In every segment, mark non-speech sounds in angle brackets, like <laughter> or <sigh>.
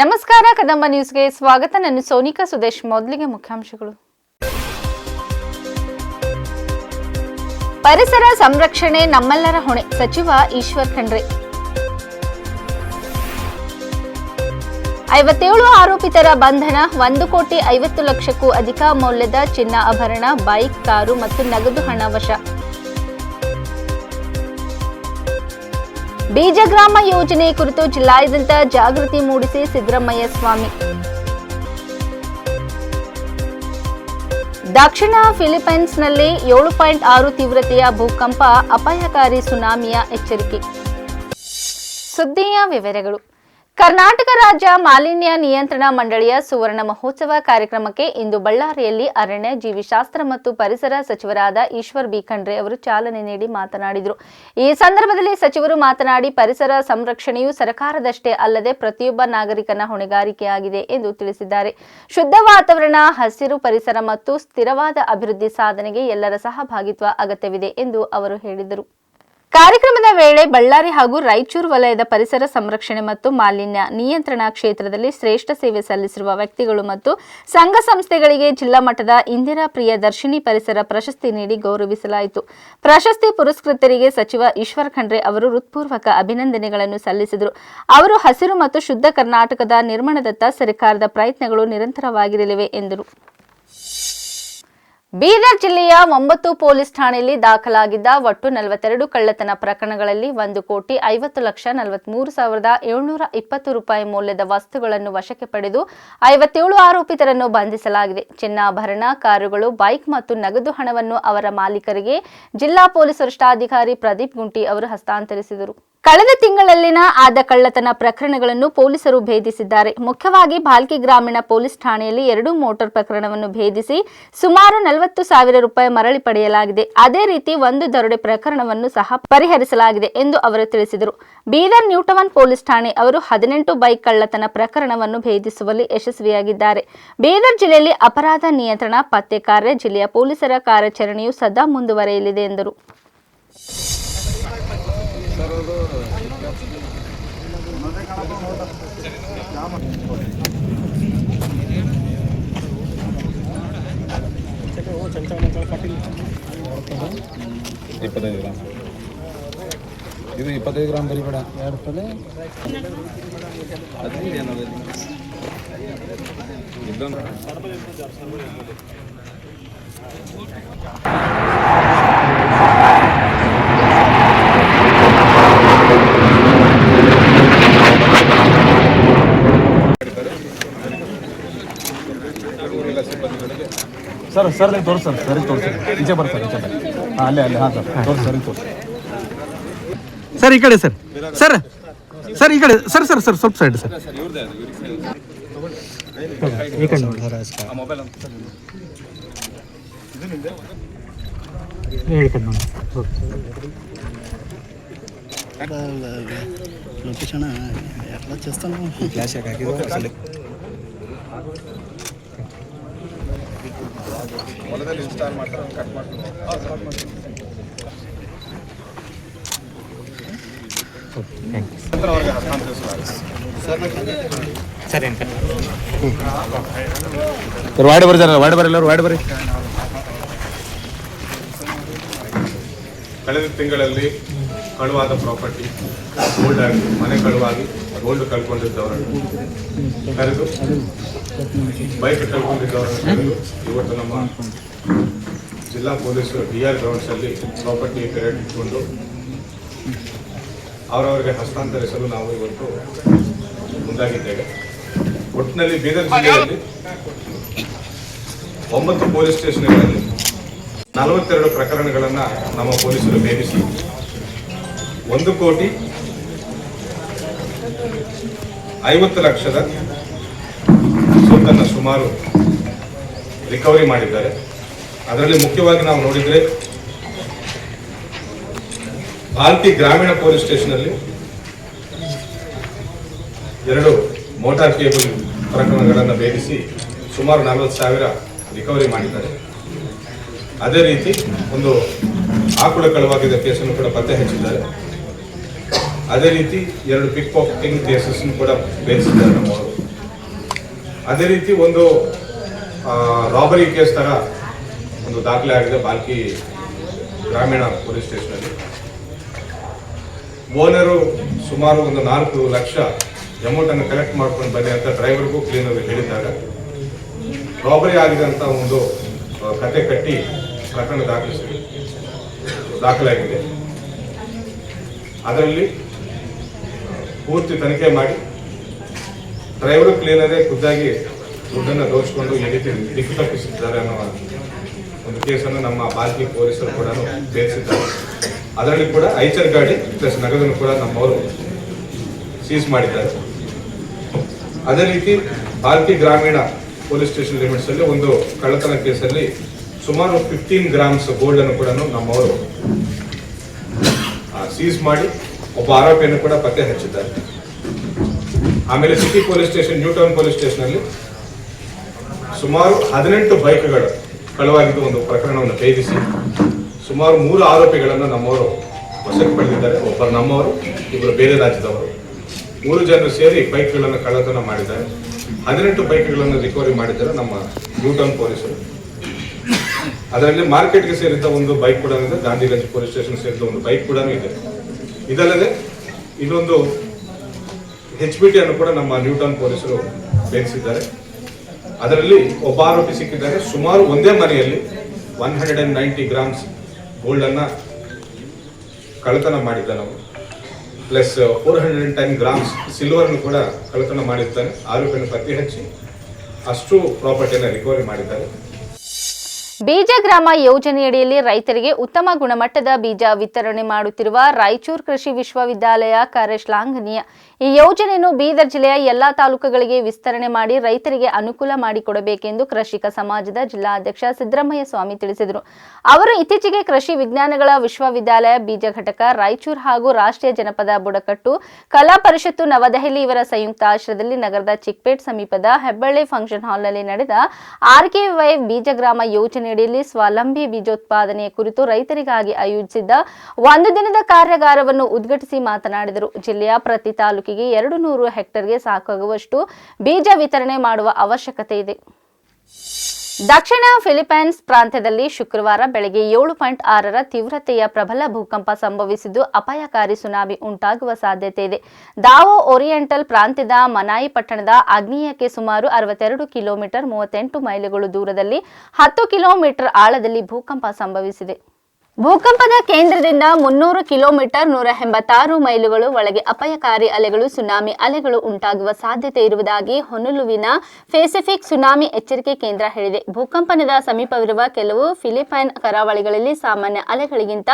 ನಮಸ್ಕಾರ, ಕದಂಬ ನ್ಯೂಸ್ಗೆ ಸ್ವಾಗತ. ನಾನು ಸೋನಿಕಾ ಸುದೇಶ್. ಮೊದಲಿಗೆ ಮುಖ್ಯಾಂಶಗಳು. ಪರಿಸರ ಸಂರಕ್ಷಣೆ ನಮ್ಮೆಲ್ಲರ ಹೊಣೆ. ಸಚಿವ ಈಶ್ವರ್ ಖಂಡ್ರೆ. ಐವತ್ತೇಳು ಆರೋಪಿತರ ಬಂಧನ ಒಂದು ಕೋಟಿ ಐವತ್ತು ಲಕ್ಷಕ್ಕೂ ಅಧಿಕ ಮೌಲ್ಯದ ಚಿನ್ನ ಆಭರಣ, ಬೈಕ್, ಕಾರು ಮತ್ತು ನಗದು ಹಣ ವಶ. ಬೀಜಗ್ರಾಮ ಯೋಜನೆ ಕುರಿತು ಜಿಲ್ಲಾದ್ಯಂತ ಜಾಗೃತಿ ಮೂಡಿಸಿ ಸಿದ್ದರಾಮಯ್ಯ ಸ್ವಾಮಿ. ದಕ್ಷಿಣ ಫಿಲಿಪೈನ್ಸ್ನಲ್ಲಿ ಏಳು ಪಾಯಿಂಟ್ ಆರು ತೀವ್ರತೆಯ ಭೂಕಂಪ, ಅಪಾಯಕಾರಿ ಸುನಾಮಿಯ ಎಚ್ಚರಿಕೆ. ಸುದ್ದಿಯ ವಿವರಗಳು. ಕರ್ನಾಟಕ ರಾಜ್ಯ ಮಾಲಿನ್ಯ ನಿಯಂತ್ರಣ ಮಂಡಳಿಯ ಸುವರ್ಣ ಮಹೋತ್ಸವ ಕಾರ್ಯಕ್ರಮಕ್ಕೆ ಇಂದು ಬಳ್ಳಾರಿಯಲ್ಲಿ ಅರಣ್ಯ ಜೀವಿಶಾಸ್ತ್ರ ಮತ್ತು ಪರಿಸರ ಸಚಿವರಾದ ಈಶ್ವರ್ ಬಿ. ಅವರು ಚಾಲನೆ ನೀಡಿ ಮಾತನಾಡಿದರು. ಈ ಸಂದರ್ಭದಲ್ಲಿ ಸಚಿವರು ಮಾತನಾಡಿ, ಪರಿಸರ ಸಂರಕ್ಷಣೆಯು ಸರ್ಕಾರದಷ್ಟೇ ಅಲ್ಲದೆ ಪ್ರತಿಯೊಬ್ಬ ನಾಗರಿಕನ ಹೊಣೆಗಾರಿಕೆಯಾಗಿದೆ ಎಂದು ತಿಳಿಸಿದ್ದಾರೆ. ಶುದ್ಧ ವಾತಾವರಣ, ಹಸಿರು ಪರಿಸರ ಮತ್ತು ಸ್ಥಿರವಾದ ಅಭಿವೃದ್ಧಿ ಸಾಧನೆಗೆ ಎಲ್ಲರ ಸಹಭಾಗಿತ್ವ ಅಗತ್ಯವಿದೆ ಎಂದು ಅವರು ಹೇಳಿದರು. ಕಾರ್ಯಕ್ರಮದ ವೇಳೆ ಬಳ್ಳಾರಿ ಹಾಗೂ ರಾಯಚೂರು ವಲಯದ ಪರಿಸರ ಸಂರಕ್ಷಣೆ ಮತ್ತು ಮಾಲಿನ್ಯ ನಿಯಂತ್ರಣ ಕ್ಷೇತ್ರದಲ್ಲಿ ಶ್ರೇಷ್ಠ ಸೇವೆ ಸಲ್ಲಿಸಿರುವ ವ್ಯಕ್ತಿಗಳು ಮತ್ತು ಸಂಘ ಸಂಸ್ಥೆಗಳಿಗೆ ಜಿಲ್ಲಾ ಮಟ್ಟದ ಇಂದಿರಾ ಪ್ರಿಯ ದರ್ಶಿನಿ ಪರಿಸರ ಪ್ರಶಸ್ತಿ ನೀಡಿ ಗೌರವಿಸಲಾಯಿತು. ಪ್ರಶಸ್ತಿ ಪುರಸ್ಕೃತರಿಗೆ ಸಚಿವ ಈಶ್ವರ್ ಖಂಡ್ರೆ ಅವರು ಹೃತ್ಪೂರ್ವಕ ಅಭಿನಂದನೆಗಳನ್ನು ಸಲ್ಲಿಸಿದರು. ಅವರು ಹಸಿರು ಮತ್ತು ಶುದ್ಧ ಕರ್ನಾಟಕದ ನಿರ್ಮಾಣದತ್ತ ಸರ್ಕಾರದ ಪ್ರಯತ್ನಗಳು ನಿರಂತರವಾಗಿರಲಿವೆ ಎಂದರು. ಬೀದರ್ ಜಿಲ್ಲೆಯ ಒಂಬತ್ತು ಪೊಲೀಸ್ ಠಾಣೆಯಲ್ಲಿ ದಾಖಲಾಗಿದ್ದ ಒಟ್ಟು ನಲವತ್ತೆರಡು ಕಳ್ಳತನ ಪ್ರಕರಣಗಳಲ್ಲಿ ಒಂದು ಕೋಟಿ ಐವತ್ತು ಲಕ್ಷ ನಲವತ್ಮೂರು ಸಾವಿರದ ಏಳ್ನೂರ ಇಪ್ಪತ್ತು ರೂಪಾಯಿ ಮೌಲ್ಯದ ವಸ್ತುಗಳನ್ನು ವಶಕ್ಕೆ ಪಡೆದು ಐವತ್ತೇಳು ಆರೋಪಿತರನ್ನು ಬಂಧಿಸಲಾಗಿದೆ. ಚಿನ್ನಾಭರಣ ಕಾರುಗಳು, ಬೈಕ್ ಮತ್ತು ನಗದು ಹಣವನ್ನು ಅವರ ಮಾಲೀಕರಿಗೆ ಜಿಲ್ಲಾ ಪೊಲೀಸ್ ವರಿಷ್ಠಾಧಿಕಾರಿ ಪ್ರದೀಪ್ ಗುಂಟಿ ಅವರು ಹಸ್ತಾಂತರಿಸಿದರು. ಕಳೆದ ತಿಂಗಳಲ್ಲಿನ ಆದ ಕಳ್ಳತನ ಪ್ರಕರಣಗಳನ್ನು ಪೊಲೀಸರು ಭೇದಿಸಿದ್ದಾರೆ. ಮುಖ್ಯವಾಗಿ ಭಾಲ್ಕಿ ಗ್ರಾಮೀಣ ಪೊಲೀಸ್ ಠಾಣೆಯಲ್ಲಿ ಎರಡು ಮೋಟಾರ್ ಪ್ರಕರಣವನ್ನು ಭೇದಿಸಿ ಸುಮಾರು ನಲವತ್ತು ಸಾವಿರ ರೂಪಾಯಿ ಮರಳಿ ಪಡೆಯಲಾಗಿದೆ. ಅದೇ ರೀತಿ ಒಂದು ದರೋಡೆ ಪ್ರಕರಣವನ್ನು ಸಹ ಪರಿಹರಿಸಲಾಗಿದೆ ಎಂದು ಅವರು ತಿಳಿಸಿದರು. ಬೀದರ್ ನ್ಯೂಟವನ್ ಪೊಲೀಸ್ ಠಾಣೆ ಅವರು ಹದಿನೆಂಟು ಬೈಕ್ ಕಳ್ಳತನ ಪ್ರಕರಣವನ್ನು ಭೇದಿಸುವಲ್ಲಿ ಯಶಸ್ವಿಯಾಗಿದ್ದಾರೆ. ಬೀದರ್ ಜಿಲ್ಲೆಯಲ್ಲಿ ಅಪರಾಧ ನಿಯಂತ್ರಣ, ಪತ್ತೆ ಕಾರ್ಯ, ಜಿಲ್ಲೆಯ ಪೊಲೀಸರ ಕಾರ್ಯಾಚರಣೆಯು ಸದಾ ಮುಂದುವರೆಯಲಿದೆ ಎಂದರು. ಇಪ್ಪತ್ತೈದು ಗ್ರಾಮ್ ಇದು ಇಪ್ಪತ್ತೈದು ಗ್ರಾಮ್ ಬರಿಬೇಡ ಎರಡು ಪಲ್ಲೆ ಹದಿನೈದು ಏನದು ಇದೊಂದು ಸರ್ ಸರ್ ನೀವು ತೋರಿಸಿ ಸರ್ ಸರಿ ತೋರಿಸಿ ಈಚೆ ಬರ್ರಿ ಸರ್ ಈಚೆ ಬರ್ರಿ ಹಾಂ ಅಲ್ಲೇ ಅಲ್ಲೇ ಹಾಂ ಸರ್ ತೋರಿಸಿ ಸರಿ ತೋರಿಸಿ ಸರ್ ಈ ಕಡೆ ಸರ್ ಸರ್ ಸರ್ ಈ ಕಡೆ ಸರ್ ಸರ್ ಸರ್ ಸ್ವಲ್ಪ ಸೈಡ್ ಸರ್ ಇವ್ರದ್ದೇ ಅದು ಈ ಕಡೆ ನೋಡಿ ಸರ್ ಆ ಮೊಬೈಲ್ ಅಂತ ಈ ಕಡೆ ನೋಡಿ లొకేషన్ ఎట్లా చేస్తాను ಫ್ಲಾಶ್ ಹಾಕಿದ್ದು ಹೊಲದಲ್ಲಿ ಇನ್ಸ್ಟಾಲ್ ಮಾಡ್ತಾರೆ ಕಟ್ ಮಾಡ್ತಾರೆ. ವಾರ್ಡ್ ಬರ್ರಿ ಸರ್ ವಾರ್ಡ್ ಬರ್ರಿ ಎಲ್ಲರೂ ವಾರ್ಡ್ ಬರ್ರಿ ಕಳೆದ ತಿಂಗಳಲ್ಲಿ ಕಳುವಾದ ಪ್ರಾಪರ್ಟಿ ಗೋಲ್ಡ್ ಆಗಿ ಮನೆ ಕಳುವಾಗಿ ಗೋಲ್ಡ್ ಕಳ್ಕೊಂಡಿದ್ದವರನ್ನು ಕರೆದು ಬೈಕ್ ಕಳ್ಕೊಂಡಿದ್ದವರನ್ನು ಕರೆದು ಇವತ್ತು ನಮ್ಮ ಜಿಲ್ಲಾ ಪೊಲೀಸರು ಡಿ ಆರ್ ಗ್ರೌಂಡ್ಸಲ್ಲಿ ಪ್ರಾಪರ್ಟಿ ಕರೆಕ್ಟ್ ಇಟ್ಕೊಂಡು ಅವರವರಿಗೆ ಹಸ್ತಾಂತರಿಸಲು ನಾವು ಇವತ್ತು ಮುಂದಾಗಿದ್ದೇವೆ. ಒಟ್ಟಿನಲ್ಲಿ ಬೀದರ್ ಜಿಲ್ಲೆಯಲ್ಲಿ ಒಂಬತ್ತು ಪೊಲೀಸ್ ಸ್ಟೇಷನ್ಗಳಲ್ಲಿ ನಲವತ್ತೆರಡು ಪ್ರಕರಣಗಳನ್ನು ನಮ್ಮ ಪೊಲೀಸರು ಭೇದಿಸಿ ಒಂದು ಕೋಟಿ ಐವತ್ತು ಲಕ್ಷದ ಸೊತ್ತನ್ನು ಸುಮಾರು ರಿಕವರಿ ಮಾಡಿದ್ದಾರೆ. ಅದರಲ್ಲಿ ಮುಖ್ಯವಾಗಿ ನಾವು ನೋಡಿದರೆ ಭಾರತಿ ಗ್ರಾಮೀಣ ಪೊಲೀಸ್ ಸ್ಟೇಷನಲ್ಲಿ ಎರಡು ಮೋಟಾರ್ ಕೇಬಲ್ ಪ್ರಕರಣಗಳನ್ನು ಭೇದಿಸಿ ಸುಮಾರು ನಲವತ್ತು ಸಾವಿರ ರಿಕವರಿ ಮಾಡಿದ್ದಾರೆ. ಅದೇ ರೀತಿ ಒಂದು ಆಕುಳ ಕಳವಾಗಿದ್ದ ಕೇಸನ್ನು ಕೂಡ ಪತ್ತೆ ಹಚ್ಚಿದ್ದಾರೆ. ಅದೇ ರೀತಿ ಎರಡು ಪಿಕ್ ಪಾಕೆಟಿಂಗ್ ಕೇಸಸ್ ಕೂಡ ಬೇಯಿಸಿದ್ದಾರೆ ನಮ್ಮವರು ಅದೇ ರೀತಿ ಒಂದು ರಾಬರಿ ಕೇಸ್ ತರ ಒಂದು ದಾಖಲೆ ಆಗಿದೆ ಬಾಲ್ಕಿ ಗ್ರಾಮೀಣ ಪೊಲೀಸ್ ಸ್ಟೇಷನಲ್ಲಿ. ಓನರು ಸುಮಾರು ಒಂದು ನಾಲ್ಕು ಲಕ್ಷ ಅಮೌಂಟ್ ಅನ್ನು ಕಲೆಕ್ಟ್ ಮಾಡ್ಕೊಂಡು ಬನ್ನಿ ಅಂತ ಡ್ರೈವರ್ಗೂ ಕ್ಲೀನರ್ ಹೇಳಿದಾಗ ರಾಬರಿ ಆಗಿದೆ ಒಂದು ಕತೆ ಕಟ್ಟಿ ಪ್ರಕರಣ ದಾಖಲಿಸಿ, ದಾಖಲಾಗಿದೆ. ಅದರಲ್ಲಿ ಪೂರ್ತಿ ತನಿಖೆ ಮಾಡಿ ಡ್ರೈವರು ಕ್ಲೀನರೇ ಖುದ್ದಾಗಿ ದುಡ್ಡನ್ನು ದೋಚಿಕೊಂಡು ಈ ರೀತಿ ತಪ್ಪಿಸಿದ್ದಾರೆ ಅನ್ನೋ ಒಂದು ಕೇಸನ್ನು ನಮ್ಮ ಬಾಲ್ಕಿ ಪೊಲೀಸರು ಕೂಡ ಬೇಯಿಸಿದ್ದಾರೆ ಅದರಲ್ಲಿ ಕೂಡ ಐಚರ್ ಗಾಡಿ ಪ್ಲಸ್ ನಗದನ್ನು ಕೂಡ ನಮ್ಮವರು ಸೀಸ್ ಮಾಡಿದ್ದಾರೆ. ಅದೇ ರೀತಿ ಬಾಲ್ಕಿ ಗ್ರಾಮೀಣ ಪೊಲೀಸ್ ಸ್ಟೇಷನ್ ಲಿಮಿಟ್ಸ್ ಅಲ್ಲಿ ಒಂದು ಕಳ್ಳತನ ಕೇಸಲ್ಲಿ ಸುಮಾರು ಫಿಫ್ಟೀನ್ ಗ್ರಾಮ್ಸ್ ಗೋಲ್ಡ್ ಅನ್ನು ಕೂಡ ನಮ್ಮವರು ಸೀಸ್ ಮಾಡಿ ಒಬ್ಬ ಆರೋಪಿಯನ್ನು ಕೂಡ ಪತ್ತೆ ಹಚ್ಚಿದ್ದಾರೆ. ಆಮೇಲೆ city police station new town police station ಅಲ್ಲಿ ಸುಮಾರು ಹದಿನೆಂಟು ಬೈಕ್ಗಳು ಕಳವಾಗಿದ್ದು ಒಂದು ಪ್ರಕರಣವನ್ನು ಭೇದಿಸಿ ಸುಮಾರು ಮೂರು ಆರೋಪಿಗಳನ್ನು ನಮ್ಮವರು ವಶಕ್ಕೆ ಪಡೆದಿದ್ದಾರೆ. ಒಬ್ಬರು ನಮ್ಮವರು ಇಬ್ಬರು ಬೇರೆ ರಾಜ್ಯದವರು. ಮೂರು ಜನರು ಸೇರಿ ಬೈಕ್ಗಳನ್ನು ಕಳ್ಳತನ ಮಾಡಿದ್ದಾರೆ. ಹದಿನೆಂಟು ಬೈಕ್ಗಳನ್ನು ರಿಕವರಿ ಮಾಡಿದ್ದಾರೆ ನಮ್ಮ ನ್ಯೂ ಟೌನ್ ಪೊಲೀಸರು. ಅದರಲ್ಲಿ ಮಾರ್ಕೆಟ್ಗೆ ಸೇರಿದ್ದ ಒಂದು ಬೈಕ್ ಕೂಡ ಇದೆ. ಗಾಂಧಿಗಂಜ್ ಪೊಲೀಸ್ ಸ್ಟೇಷನ್ ಸೇರಿದ ಒಂದು ಬೈಕ್ ಕೂಡ ಇದೆ. ಇದಲ್ಲದೆ ಇನ್ನೊಂದು ಹೆಚ್ ಬಿ ಟಿಯನ್ನು ಕೂಡ ನಮ್ಮ ನ್ಯೂಟನ್ ಪೊಲೀಸರು ಬೇಯಿಸಿದ್ದಾರೆ ಅದರಲ್ಲಿ ಒಬ್ಬ ಆರೋಪಿ ಸಿಕ್ಕಿದ್ದಾರೆ. ಸುಮಾರು ಒಂದೇ ಮನೆಯಲ್ಲಿ one hundred and ninety grams gold ಅನ್ನ ಕಳ್ಳತನ ನಾವು plus four hundred and ten grams silver ಅನ್ನು ಕೂಡ ಕಳ್ಳತನ ಮಾಡಿದ್ದಾನೆ. ಆರೋಪಿಯನ್ನು ಪತ್ತೆ ಹಚ್ಚಿ ಅಷ್ಟು ಪ್ರಾಪರ್ಟಿಯನ್ನು ರಿಕವರಿ ಮಾಡಿದ್ದಾರೆ. ಬೀಜ ಗ್ರಾಮ ಯೋಜನೆಯಡಿಯಲ್ಲಿ ರೈತರಿಗೆ ಉತ್ತಮ ಗುಣಮಟ್ಟದ ಬೀಜ ವಿತರಣೆ ಮಾಡುತ್ತಿರುವ ರಾಯಚೂರು ಕೃಷಿ ವಿಶ್ವವಿದ್ಯಾಲಯ ಕಾರ್ಯ ಶ್ಲಾಘನೀಯ ಈ ಯೋಜನೆಯನ್ನು ಬೀದರ್ ಜಿಲ್ಲೆಯ ಎಲ್ಲಾ ತಾಲೂಕುಗಳಿಗೆ ವಿಸ್ತರಣೆ ಮಾಡಿ ರೈತರಿಗೆ ಅನುಕೂಲ ಮಾಡಿಕೊಡಬೇಕೆಂದು ಕೃಷಿಕ ಸಮಾಜದ ಜಿಲ್ಲಾಧ್ಯಕ್ಷ ಸಿದ್ದರಾಮಯ್ಯ ಸ್ವಾಮಿ ತಿಳಿಸಿದರು. ಅವರು ಇತ್ತೀಚೆಗೆ ಕೃಷಿ ವಿಜ್ಞಾನಗಳ ವಿಶ್ವವಿದ್ಯಾಲಯ, ಬೀಜ ಘಟಕ, ರಾಯಚೂರು ಹಾಗೂ ರಾಷ್ಟ್ರೀಯ ಜನಪದ ಬುಡಕಟ್ಟು, ಕಲಾ ಪರಿಷತ್ತು, ನವದೆಹಲಿ ಇವರ ಸಂಯುಕ್ತ ಆಶ್ರಯದಲ್ಲಿ ನಗರದ ಚಿಕ್ಪೇಟ್ ಸಮೀಪದ ಹೆಬ್ಬಳ್ಳಿ ಫಂಕ್ಷನ್ ಹಾಲ್ನಲ್ಲಿ ನಡೆದ ಆರ್ಕೆವೈ ಬೀಜಗ್ರಾಮ ಯೋಜನೆಯಡಿಯಲ್ಲಿ ಸ್ವಾವಲಂಬಿ ಬೀಜೋತ್ಪಾದನೆಯ ಕುರಿತು ರೈತರಿಗಾಗಿ ಆಯೋಜಿಸಿದ್ದ ಒಂದು ದಿನದ ಕಾರ್ಯಾಗಾರವನ್ನು ಉದ್ಘಾಟಿಸಿ ಮಾತನಾಡಿದರು. ಜಿಲ್ಲೆಯ ಪ್ರತಿ ತಾಲೂಕಿಗೆ ಎರಡು ನೂರು ಹೆಕ್ಟರ್ಗೆ ಸಾಕಾಗುವಷ್ಟು ಬೀಜ ವಿತರಣೆ ಮಾಡುವ ಅವಶ್ಯಕತೆ ಇದೆ. ದಕ್ಷಿಣ ಫಿಲಿಪೈನ್ಸ್ ಪ್ರಾಂತ್ಯದಲ್ಲಿ ಶುಕ್ರವಾರ ಬೆಳಗ್ಗೆ ಏಳು ಪಾಯಿಂಟ್ ಆರರ ತೀವ್ರತೆಯ ಪ್ರಬಲ ಭೂಕಂಪ ಸಂಭವಿಸಿದ್ದು ಅಪಾಯಕಾರಿ ಸುನಾಮಿ ಉಂಟಾಗುವ ಸಾಧ್ಯತೆ ಇದೆ. ದಾವೋ ಓರಿಯೆಂಟಲ್ ಪ್ರಾಂತ್ಯದ ಮನಾಯಿ ಪಟ್ಟಣದ ಆಗ್ನೇಯಕ್ಕೆ ಸುಮಾರು ಅರವತ್ತೆರಡು ಕಿಲೋಮೀಟರ್ ಮೂವತ್ತೆಂಟು ಮೈಲಿಗಳು ದೂರದಲ್ಲಿ ಹತ್ತು ಕಿಲೋಮೀಟರ್ ಆಳದಲ್ಲಿ ಭೂಕಂಪ ಸಂಭವಿಸಿದೆ. ಭೂಕಂಪದ ಕೇಂದ್ರದಿಂದ ಮುನ್ನೂರು ಕಿಲೋಮೀಟರ್ ನೂರ ಎಂಬತ್ತಾರು ಮೈಲುಗಳು ಒಳಗೆ ಅಪಾಯಕಾರಿ ಅಲೆಗಳು, ಸುನಾಮಿ ಅಲೆಗಳು ಉಂಟಾಗುವ ಸಾಧ್ಯತೆ ಇರುವುದಾಗಿ ಹೊನಲುವಿನ ಪೆಸಿಫಿಕ್ ಸುನಾಮಿ ಎಚ್ಚರಿಕೆ ಕೇಂದ್ರ ಹೇಳಿದೆ. ಭೂಕಂಪನದ ಸಮೀಪವಿರುವ ಕೆಲವು ಫಿಲಿಪೈನ್ ಕರಾವಳಿಗಳಲ್ಲಿ ಸಾಮಾನ್ಯ ಅಲೆಗಳಿಗಿಂತ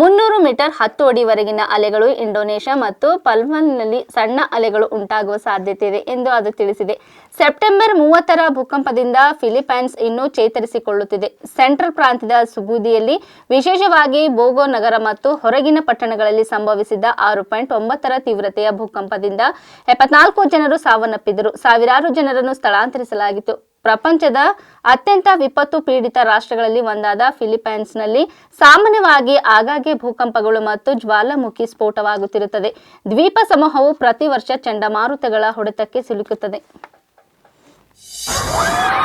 ಮುನ್ನೂರು ಮೀಟರ್ ಹತ್ತು ಅಡಿವರೆಗಿನ ಅಲೆಗಳು ಇಂಡೋನೇಷ್ಯಾ ಮತ್ತು ಪಲ್ಮನ್ನಲ್ಲಿ ಸಣ್ಣ ಅಲೆಗಳು ಉಂಟಾಗುವ ಸಾಧ್ಯತೆ ಇದೆ ಎಂದು ಅದು ತಿಳಿಸಿದೆ. ಸೆಪ್ಟೆಂಬರ್ ಮೂವತ್ತರ ಭೂಕಂಪದಿಂದ ಫಿಲಿಪೈನ್ಸ್ ಇನ್ನೂ ಚೇತರಿಸಿಕೊಳ್ಳುತ್ತಿದೆ. ಸೆಂಟ್ರಲ್ ಪ್ರಾಂತ್ಯದ ಸುಬೂದಿಯಲ್ಲಿ ವಿಶೇಷವಾಗಿ ಬೋಗೋ ನಗರ ಮತ್ತು ಹೊರಗಿನ ಪಟ್ಟಣಗಳಲ್ಲಿ ಸಂಭವಿಸಿದ ಆರು ಪಾಯಿಂಟ್ ಒಂಬತ್ತರ ತೀವ್ರತೆಯ ಭೂಕಂಪದಿಂದ ಎಪ್ಪತ್ನಾಲ್ಕು ಜನರು ಸಾವನ್ನಪ್ಪಿದರು. ಸಾವಿರಾರು ಜನರನ್ನು ಸ್ಥಳಾಂತರಿಸಲಾಗಿತ್ತು. ಪ್ರಪಂಚದ ಅತ್ಯಂತ ವಿಪತ್ತು ಪೀಡಿತ ರಾಷ್ಟ್ರಗಳಲ್ಲಿ ಒಂದಾದ ಫಿಲಿಪೈನ್ಸ್ನಲ್ಲಿ ಸಾಮಾನ್ಯವಾಗಿ ಆಗಾಗ್ಗೆ ಭೂಕಂಪಗಳು ಮತ್ತು ಜ್ವಾಲಾಮುಖಿ ಸ್ಫೋಟವಾಗುತ್ತಿರುತ್ತದೆ. ದ್ವೀಪ ಸಮೂಹವು ಪ್ರತಿ ವರ್ಷ ಚಂಡಮಾರುತಗಳ ಹೊಡೆತಕ್ಕೆ ಸಿಲುಕುತ್ತದೆ. Ah! <laughs>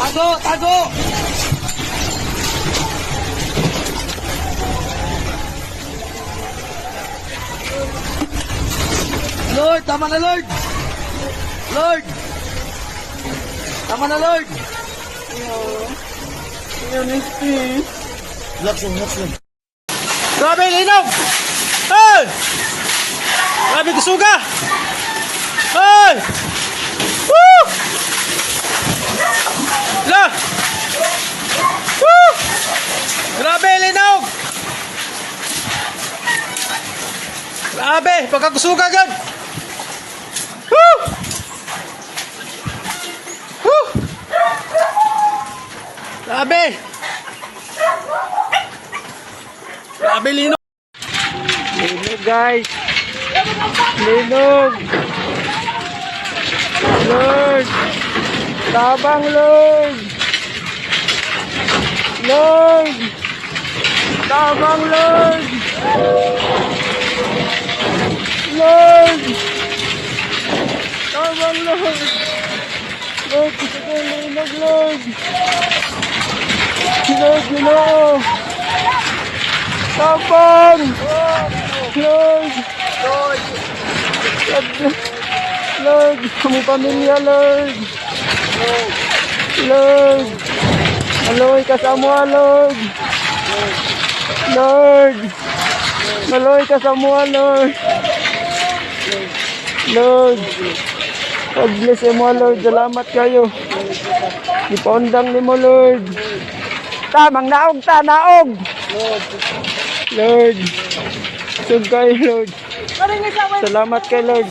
Tago! Tago! Lord, tama na Lord! Lord! Tama na Lord! Relax lang, relax lang. Grabe, linaw! Hey! Grabe, kusuga! Hey! Woo! La! Woo! Grabe, linaw! Grabe, pagkakusuga gan! Woo! Woo! Grabe! Grabe linog! Linog guys! Linog! Lord! Tabang Lord! Lord! Tabang Lord! Lord! Tabang Lord! Lord, gusto ko linog, Lord! Lord, Ginoo! Tabang! Lord! Lord! Lord, kami pamilya, Lord! Lord! Maloy ka sa mua, Lord! Lord! Maloy ka sa mua, Lord! Lord! God-bless mo, Lord. Salamat kayo. Ipondang ni mo, Lord. Tamang naog, ta, naog! Lord! Sug kayo, Lord. Salamat kay Lord.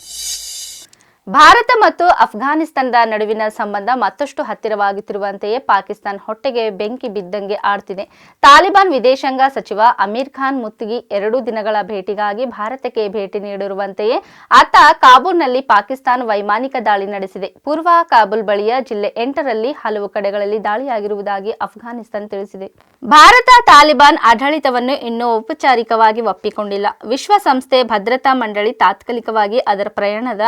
Bharat ಮತ್ತು ಅಫ್ಘಾನಿಸ್ತಾನದ ನಡುವಿನ ಸಂಬಂಧ ಮತ್ತಷ್ಟು ಹತ್ತಿರವಾಗುತ್ತಿರುವಂತೆಯೇ ಪಾಕಿಸ್ತಾನ ಹೊಟ್ಟೆಗೆ ಬೆಂಕಿ ಬಿದ್ದಂಗೆ ಆಡ್ತಿದೆ. ತಾಲಿಬಾನ್ ವಿದೇಶಾಂಗ ಸಚಿವ ಅಮೀರ್ ಖಾನ್ ಮುತ್ತಿಗಿ ಎರಡು ದಿನಗಳ ಭೇಟಿಗಾಗಿ ಭಾರತಕ್ಕೆ ಭೇಟಿ ನೀಡಿರುವಂತೆಯೇ ಆತ ಕಾಬೂಲ್ನಲ್ಲಿ ಪಾಕಿಸ್ತಾನ ವೈಮಾನಿಕ ದಾಳಿ ನಡೆಸಿದೆ. ಪೂರ್ವ ಕಾಬೂಲ್ ಬಳಿಯ ಜಿಲ್ಲೆ ಎಂಟರಲ್ಲಿ ಹಲವು ಕಡೆಗಳಲ್ಲಿ ದಾಳಿಯಾಗಿರುವುದಾಗಿ ಅಫ್ಘಾನಿಸ್ತಾನ್ ತಿಳಿಸಿದೆ. ಭಾರತ ತಾಲಿಬಾನ್ ಆಡಳಿತವನ್ನು ಇನ್ನೂ ಔಪಚಾರಿಕವಾಗಿ ಒಪ್ಪಿಕೊಂಡಿಲ್ಲ. ವಿಶ್ವಸಂಸ್ಥೆ ಭದ್ರತಾ ಮಂಡಳಿ ತಾತ್ಕಾಲಿಕವಾಗಿ ಅದರ ಪ್ರಯಾಣದ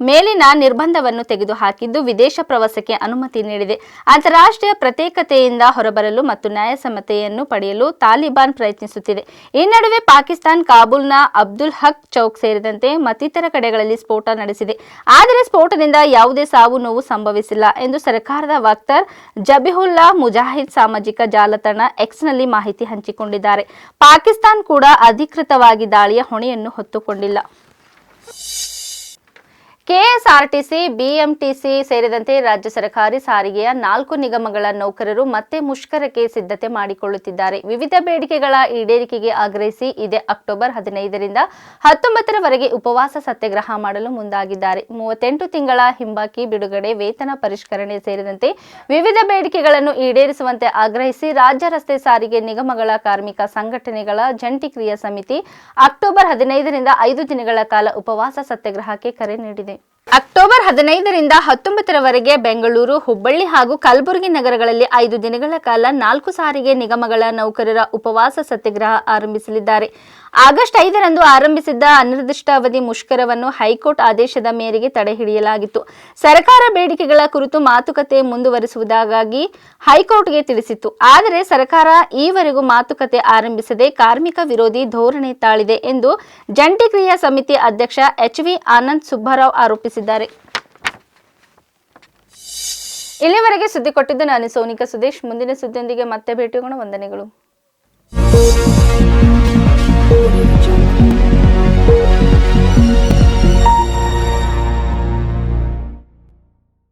ಮೇಲಿನ ನಿರ್ಬಂಧವನ್ನು ತೆಗೆದುಹಾಕಿದ್ದು ವಿದೇಶ ಪ್ರವಾಸಕ್ಕೆ ಅನುಮತಿ ನೀಡಿದೆ. ಅಂತಾರಾಷ್ಟ್ರೀಯ ಪ್ರತ್ಯೇಕತೆಯಿಂದ ಹೊರಬರಲು ಮತ್ತು ನ್ಯಾಯಸಮ್ಮತೆಯನ್ನು ಪಡೆಯಲು ತಾಲಿಬಾನ್ ಪ್ರಯತ್ನಿಸುತ್ತಿದೆ. ಈ ನಡುವೆ ಪಾಕಿಸ್ತಾನ್ ಕಾಬೂಲ್ನ ಅಬ್ದುಲ್ ಹಕ್ ಚೌಕ್ ಸೇರಿದಂತೆ ಮತ್ತಿತರ ಕಡೆಗಳಲ್ಲಿ ಸ್ಫೋಟ ನಡೆಸಿದೆ. ಆದರೆ ಸ್ಫೋಟದಿಂದ ಯಾವುದೇ ಸಾವು ನೋವು ಸಂಭವಿಸಿಲ್ಲ ಎಂದು ಸರ್ಕಾರದ ವಕ್ತಾರ್ ಜಬಿಹುಲ್ಲಾ ಮುಜಾಹಿದ್ ಸಾಮಾಜಿಕ ಜಾಲತಾಣ ಎಕ್ಸ್ನಲ್ಲಿ ಮಾಹಿತಿ ಹಂಚಿಕೊಂಡಿದ್ದಾರೆ. ಪಾಕಿಸ್ತಾನ್ ಕೂಡ ಅಧಿಕೃತವಾಗಿ ದಾಳಿಯ ಹೊಣೆಯನ್ನು ಹೊತ್ತುಕೊಂಡಿಲ್ಲ. ಕೆಎಸ್ಆರ್ಟಿಸಿ, ಬಿಎಂಟಿಸಿ ಸೇರಿದಂತೆ ರಾಜ್ಯ ಸರ್ಕಾರಿ ಸಾರಿಗೆಯ ನಾಲ್ಕು ನಿಗಮಗಳ ನೌಕರರು ಮತ್ತೆ ಮುಷ್ಕರಕ್ಕೆ ಸಿದ್ಧತೆ ಮಾಡಿಕೊಳ್ಳುತ್ತಿದ್ದಾರೆ. ವಿವಿಧ ಬೇಡಿಕೆಗಳ ಈಡೇರಿಕೆಗೆ ಆಗ್ರಹಿಸಿ ಇದೇ ಅಕ್ಟೋಬರ್ ಹದಿನೈದರಿಂದ ಹತ್ತೊಂಬತ್ತರವರೆಗೆ ಉಪವಾಸ ಸತ್ಯಾಗ್ರಹ ಮಾಡಲು ಮುಂದಾಗಿದ್ದಾರೆ. ಮೂವತ್ತೆಂಟು ತಿಂಗಳ ಹಿಂಬಾಕಿ ಬಿಡುಗಡೆ ವೇತನ ಪರಿಷ್ಕರಣೆ ಸೇರಿದಂತೆ ವಿವಿಧ ಬೇಡಿಕೆಗಳನ್ನು ಈಡೇರಿಸುವಂತೆ ಆಗ್ರಹಿಸಿ ರಾಜ್ಯ ರಸ್ತೆ ಸಾರಿಗೆ ನಿಗಮಗಳ ಕಾರ್ಮಿಕ ಸಂಘಟನೆಗಳ ಜಂಟಿ ಕ್ರಿಯಾ ಸಮಿತಿ ಅಕ್ಟೋಬರ್ ಹದಿನೈದರಿಂದ ಐದು ದಿನಗಳ ಕಾಲ ಉಪವಾಸ ಸತ್ಯಾಗ್ರಹಕ್ಕೆ ಕರೆ ನೀಡಿದೆ. ಅಕ್ಟೋಬರ್ ಹದಿನೈದರಿಂದ ಹತ್ತೊಂಬತ್ತರವರೆಗೆ ಬೆಂಗಳೂರು, ಹುಬ್ಬಳ್ಳಿ ಹಾಗೂ ಕಲಬುರಗಿ ನಗರಗಳಲ್ಲಿ ಐದು ದಿನಗಳ ಕಾಲ ನಾಲ್ಕು ಸಾರಿಗೆ ನಿಗಮಗಳ ನೌಕರರ ಉಪವಾಸ ಸತ್ಯಾಗ್ರಹ ಆರಂಭಿಸಲಿದ್ದಾರೆ. ಆಗಸ್ಟ್ ಐದರಂದು ಆರಂಭಿಸಿದ್ದ ಅನಿರ್ದಿಷ್ಟಾವಧಿ ಮುಷ್ಕರವನ್ನು ಹೈಕೋರ್ಟ್ ಆದೇಶದ ಮೇರೆಗೆ ತಡೆ ಹಿಡಿಯಲಾಗಿತ್ತು. ಸರ್ಕಾರ ಬೇಡಿಕೆಗಳ ಕುರಿತು ಮಾತುಕತೆ ಮುಂದುವರಿಸುವುದಾಗಿ ಹೈಕೋರ್ಟ್ಗೆ ತಿಳಿಸಿತ್ತು. ಆದರೆ ಸರ್ಕಾರ ಈವರೆಗೂ ಮಾತುಕತೆ ಆರಂಭಿಸದೆ ಕಾರ್ಮಿಕ ವಿರೋಧಿ ಧೋರಣೆ ತಾಳಿದೆ ಎಂದು ಜಂಟಿ ಕ್ರಿಯಾ ಸಮಿತಿ ಅಧ್ಯಕ್ಷ ಎಚ್ ವಿ ಆನಂದ್ ಸುಬ್ಬರಾವ್ ಆರೋಪಿಸಿದ್ದಾರೆ. ಇಲ್ಲಿವರೆಗೆ ಸುದ್ದಿ ಕೊಟ್ಟಿದ್ದು ನಾನು ಸೋನಿಕಾ ಸುದೇಶ್. ಮುಂದಿನ ಸುದ್ದಿಯೊಂದಿಗೆ ಮತ್ತೆ ಭೇಟಿಯಾಗೋಣ. ವಂದನೆಗಳು. you.